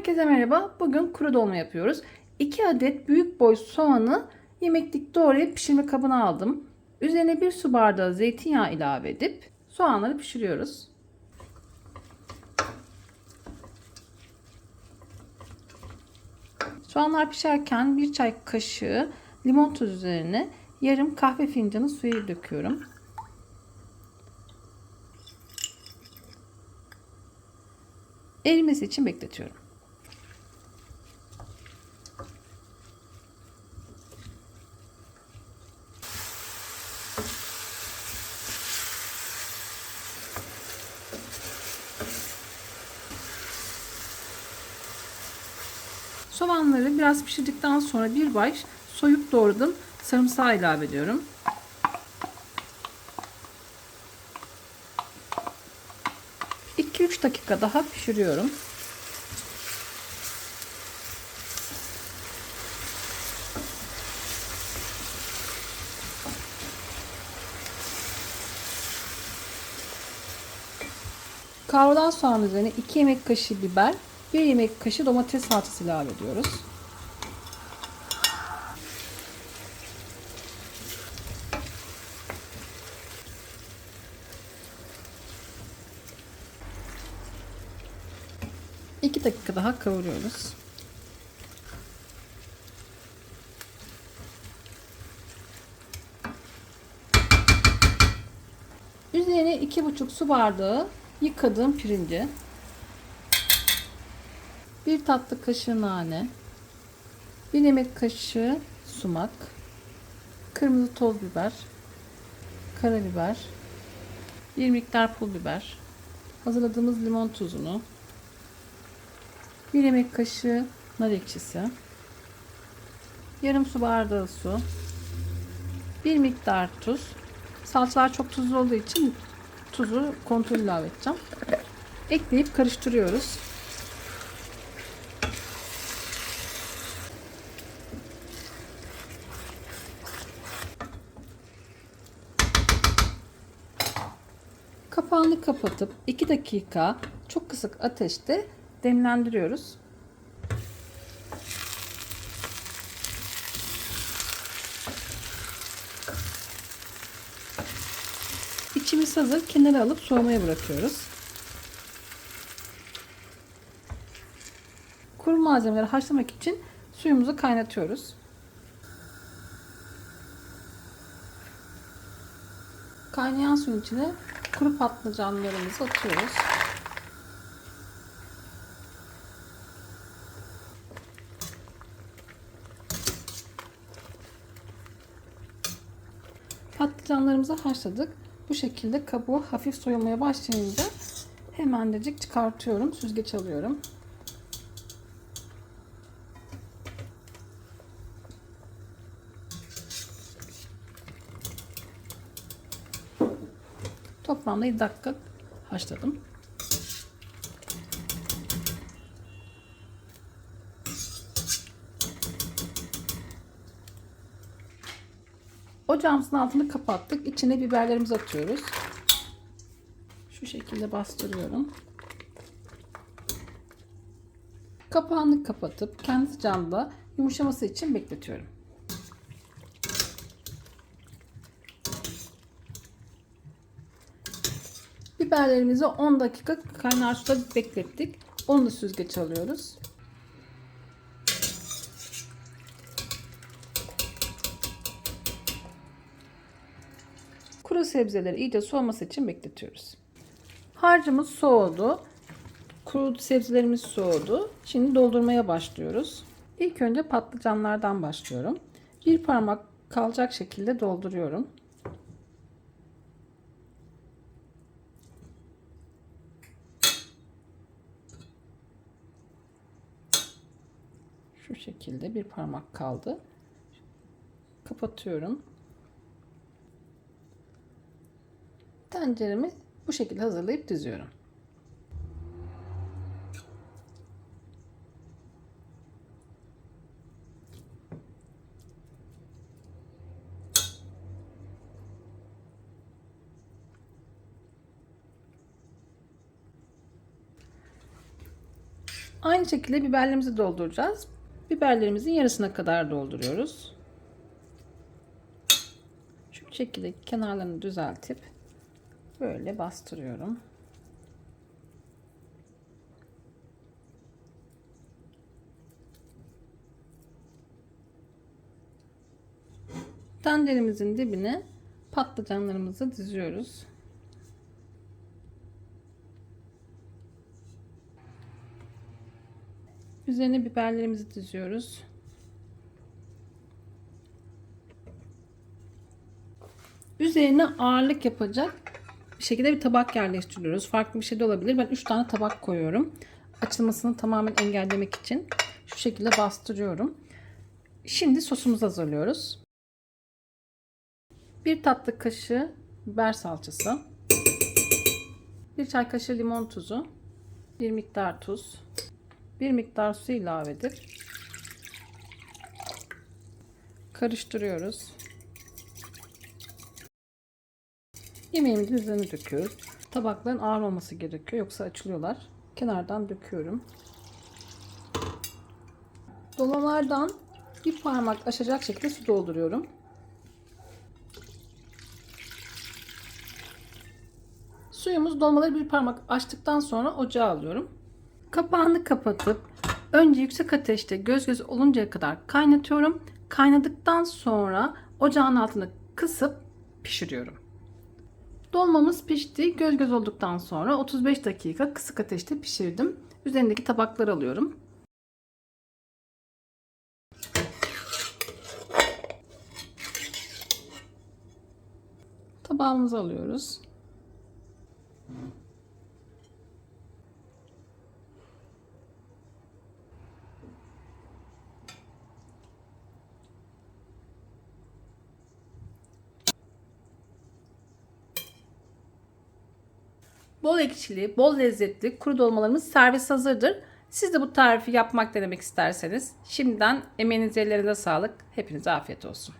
Herkese merhaba. Bugün kuru dolma yapıyoruz. 2 adet büyük boy soğanı yemeklik doğrayıp pişirme kabına aldım. Üzerine 1 su bardağı zeytinyağı ilave edip soğanları pişiriyoruz. Soğanlar pişerken 1 çay kaşığı limon tuzu üzerine yarım kahve fincanı suyu döküyorum. Erimesi için bekletiyorum. Soğanları biraz pişirdikten sonra bir baş soyup doğradım. Sarımsağı ilave ediyorum. İki üç dakika daha pişiriyorum. Kavrulan soğan üzerine 2 yemek kaşığı biber, 1 yemek kaşığı domates salçası ilave ediyoruz. İki dakika daha kavuruyoruz. Üzerine iki buçuk su bardağı yıkadığım pirinci, bir tatlı kaşığı nane, bir yemek kaşığı sumak, kırmızı toz biber, karabiber, bir miktar pul biber, hazırladığımız limon tuzunu, bir yemek kaşığı nar ekşisi, yarım su bardağı su, bir miktar tuz. Salçalar çok tuzlu olduğu için tuzu kontrol ilave edeceğim. Ekleyip karıştırıyoruz. Kapağını kapatıp 2 dakika çok kısık ateşte demlendiriyoruz. İçimiz hazır. Kenara alıp soğumaya bırakıyoruz. Kuru malzemeleri haşlamak için suyumuzu kaynatıyoruz. Kaynayan suyun içine kuru patlıcanlarımızı atıyoruz. Patlıcanlarımızı haşladık. Bu şekilde kabuğu hafif soyulmaya başlayınca hemencecik çıkartıyorum. Süzgeç alıyorum. Toplamda 7 dakika haşladım. Ocağımızın altını kapattık. İçine biberlerimizi atıyoruz. Şu şekilde bastırıyorum. Kapağını kapatıp kendi sıcağında yumuşaması için bekletiyorum. Biberlerimizi 10 dakika kaynar suda beklettik. Onu da süzgeç alıyoruz. Kuru sebzeleri iyice soğuması için bekletiyoruz. Harcımız soğudu. Kuru sebzelerimiz soğudu. Şimdi doldurmaya başlıyoruz. İlk önce patlıcanlardan başlıyorum. Bir parmak kalacak şekilde dolduruyorum. Şekilde bir parmak kaldı. Kapatıyorum. Tenceremi bu şekilde hazırlayıp diziyorum. Aynı şekilde biberlerimizi dolduracağız. Biberlerimizin yarısına kadar dolduruyoruz. Şu şekilde kenarlarını düzeltip böyle bastırıyorum. Tenceremizin dibine patlıcanlarımızı diziyoruz. Üzerine biberlerimizi diziyoruz. Üzerine ağırlık yapacak bir şekilde bir tabak yerleştiriyoruz. Farklı bir şey de olabilir. Ben 3 tane tabak koyuyorum. Açılmasını tamamen engellemek için şu şekilde bastırıyorum. Şimdi sosumuzu hazırlıyoruz. 1 tatlı kaşığı biber salçası. 1 çay kaşığı limon tuzu. 1 miktar tuz. 1 miktar su ilave edip karıştırıyoruz. Yemeğimizin üzerine döküyoruz. Tabakların ağır olması gerekiyor yoksa açılıyorlar. Kenardan döküyorum. Dolmalardan bir parmak aşacak şekilde su dolduruyorum. Suyumuz dolmaları bir parmak açtıktan sonra ocağa alıyorum. Kapağını kapatıp önce yüksek ateşte göz göz oluncaya kadar kaynatıyorum. Kaynadıktan sonra ocağın altını kısıp pişiriyorum. Dolmamız pişti. Göz göz olduktan sonra 35 dakika kısık ateşte pişirdim. Üzerindeki tabakları alıyorum. Tabağımızı alıyoruz. Bol ekşili, bol lezzetli kuru dolmalarımız servis hazırdır. Siz de bu tarifi yapmak denemek isterseniz şimdiden emeğinize ellerinize sağlık. Hepinize afiyet olsun.